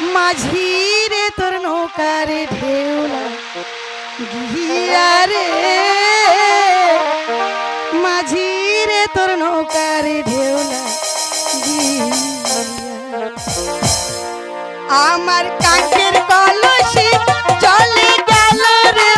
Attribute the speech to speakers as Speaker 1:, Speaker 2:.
Speaker 1: মাঝি রে তোর নৌকারে ঢেউলা গিয়া রে। মাঝি রে তোর নৌকারে ঢেউলা আমার কাঠের কলসি চলে গেল রে।